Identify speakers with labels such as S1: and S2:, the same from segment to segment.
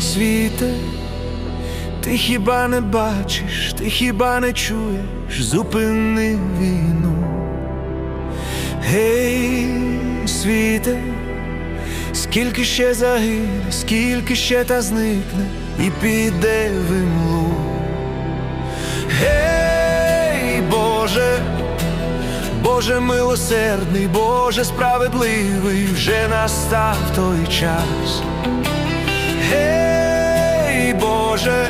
S1: світе, ти хіба не бачиш, ти хіба не чуєш, зупини війну. Гей, світе, скільки ще загине, скільки ще та зникне і піде в імлу. Гей, Боже милосердний, Боже справедливий, вже настав той час. Гей, Боже,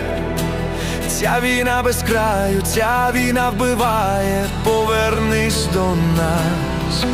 S1: ця війна без краю, ця війна вбиває, повернись до нас.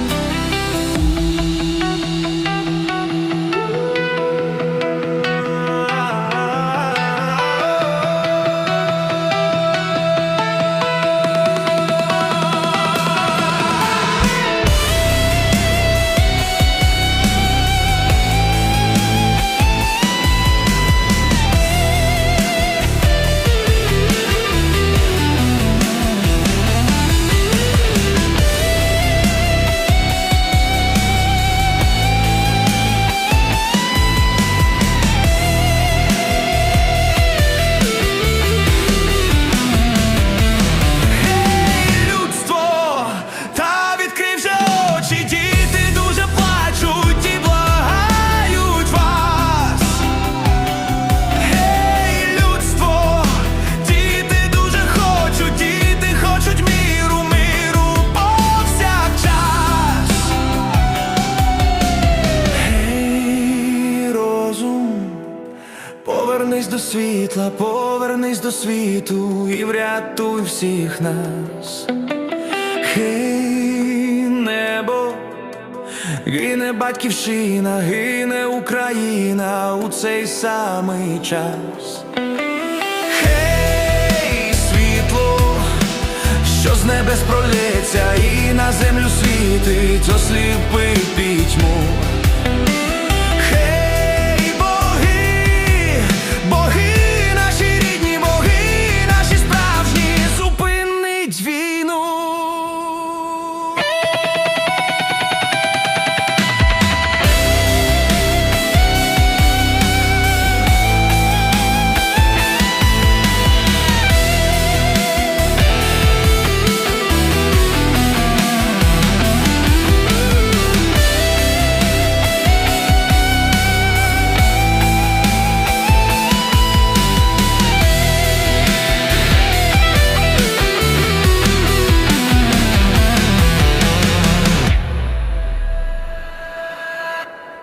S1: Повернись до світла, повернись до світу і врятуй всіх нас. Хей, небо, гине батьківщина, гине Україна у цей самий час. Хей, світло, що з небес пролється і на землю світить, пітьму.